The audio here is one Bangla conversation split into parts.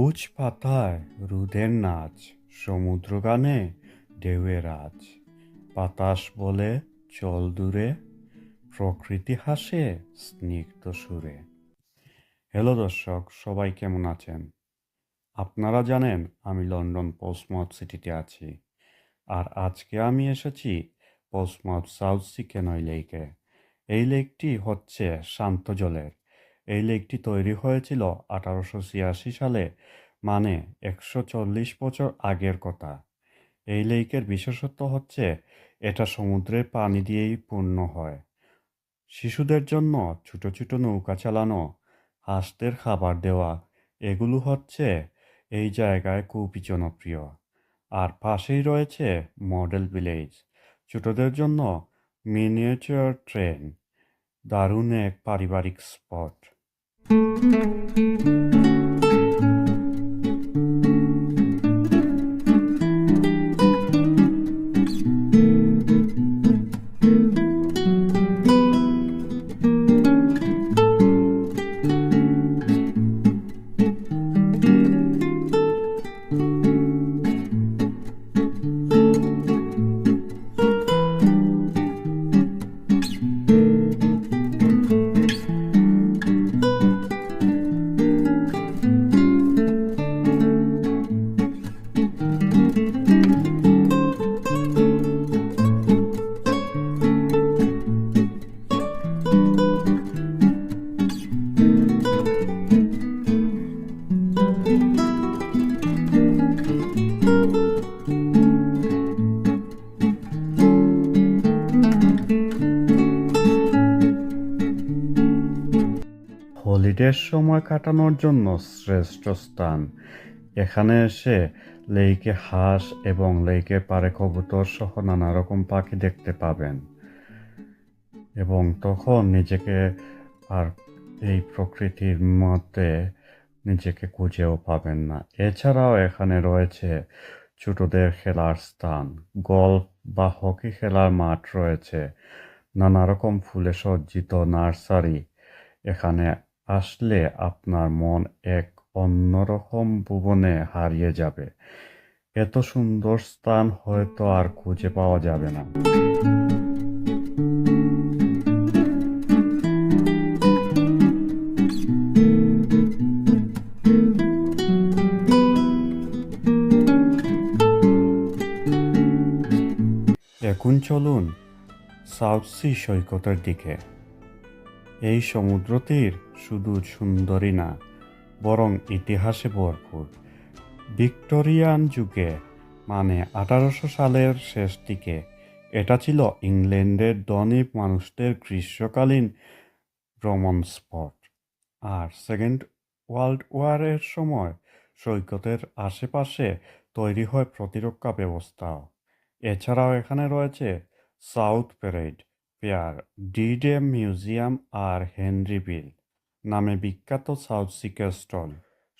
উচ পাতায় রুদের নাচ সমুদ্র গানে ঢেউয়ের আজ বাতাস বলে চল দূরে, প্রকৃতি হাসে স্নিগ্ধ সুরে। হ্যালো দর্শক, সবাই কেমন আছেন? আপনারা জানেন আমি লন্ডন পোস্টমাউথ সিটিতে আছি। আর আজকে আমি এসেছি পোস্টমাউথ সাউথ সিকেনয় লেকে এই লেকটি হচ্ছে শান্ত জলের এই লেকটি তৈরি হয়েছিল আঠারোশো ছিয়াশি সালে মানে একশো চল্লিশ বছর আগের কথা। এই লেকের বিশেষত্ব হচ্ছে, এটা সমুদ্রের পানি দিয়েই পূর্ণ হয়। শিশুদের জন্য ছোট ছোট নৌকা চালানো, হাঁসদের খাবার দেওয়া, এগুলো হচ্ছে এই জায়গায় খুবই জনপ্রিয়। আর পাশেই রয়েছে মডেল ভিলেজ। ছোটদের জন্য মিনিয়েচার ট্রেন, দারুণ এক পারিবারিক স্পট। Mm-hmm. হলিডের সময় কাটানোর জন্য শ্রেষ্ঠ স্থান। এখানে এসে লেইকে হাঁস এবং লেকের পারে কবুতর সহ নানা রকম পাখি দেখতে পাবেন। এবং তখন নিজেকে আর এই প্রকৃতির মধ্যে নিজেকে খুঁজেও পাবেন না। এছাড়াও এখানে রয়েছে ছোটদের খেলার স্থান। গল্ফ বা হকি খেলার মাঠ রয়েছে। নানা রকম ফুলে সজ্জিত নার্সারি। এখানে আসলে আপনার মন এক অন্যরকম ভুবনে হারিয়ে যাবে। এত সুন্দর স্থান হয়তো আর খুঁজে পাওয়া যাবে না। এখন চলুন সাউথ সি সৈকতের দিকে। এই সমুদ্র তীর শুধু সুন্দরী না, বরং ইতিহাসে ভরপুর। ভিক্টোরিয়ান যুগে মানে আঠারোশো সালের শেষ দিকে, এটা ছিল ইংল্যান্ডের ধনী মানুষদের গ্রীষ্মকালীন ভ্রমণ স্পট। আর সেকেন্ড ওয়ার্ল্ড ওয়ারের সময় সৈকতের আশেপাশে তৈরি হয় প্রতিরক্ষা ব্যবস্থাও। এছাড়াও এখানে রয়েছে South Parade Pier D Day Museum আর হেনরি বিল নামে বিখ্যাত সাউথ সিকার স্টল।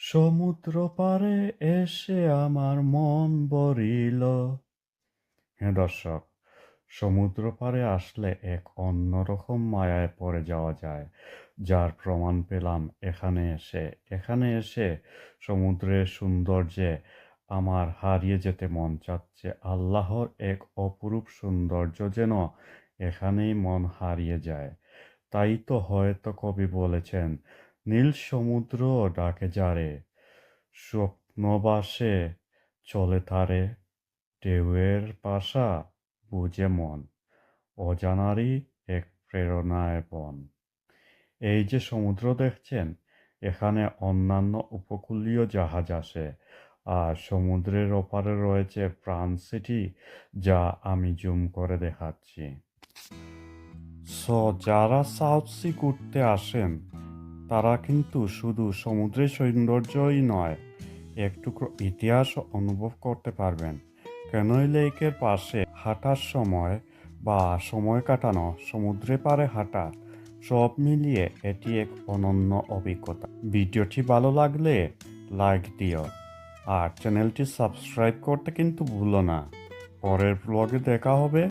সমুদ্র পারে এসে আমার মন বরিল হ্যাঁ দর্শক সমুদ্র পারে আসলে এক অন্যরকম মায়ায় পড়ে যাওয়া যায় যার প্রমাণ পেলাম এখানে এসে। এখানে এসে সমুদ্রের সৌন্দর্যে আমার হারিয়ে যেতে মন চাচ্ছে আল্লাহর এক অপরূপ সৌন্দর্য যেন এখানেই মন হারিয়ে যায়। তাই তো হয়তো কবি বলেছেন, নীল সমুদ্র ডাকে যারে স্বপ্নবাসে চলে তারে, ঢেউয়ের পাশা বুঝে মন, অজানারই এক প্রেরণায় বন। এই যে সমুদ্র দেখছেন, এখানে অন্যান্য উপকূলীয় জাহাজ আসে, আর সমুদ্রের ওপারে রয়েছে প্রাণ সিটি যা আমি জুম করে দেখাচ্ছি। সো যারা সাউথ সি ঘুরতে আসেন। তারা কিন্তু শুধু সমুদ্রের সৌন্দর্যই নয় একটু ইতিহাস অনুভব করতে পারবেন। কেনই লেকের পাশে হাঁটার সময় বা সময় কাটানো সমুদ্রে পারে হাঁটা সব মিলিয়ে এটি এক অনন্য অভিজ্ঞতা। ভিডিওটি ভালো লাগলে লাইক দিও আর চ্যানেলটি সাবস্ক্রাইব করতে কিন্তু ভুলো না। পরের ব্লগে দেখা হবে।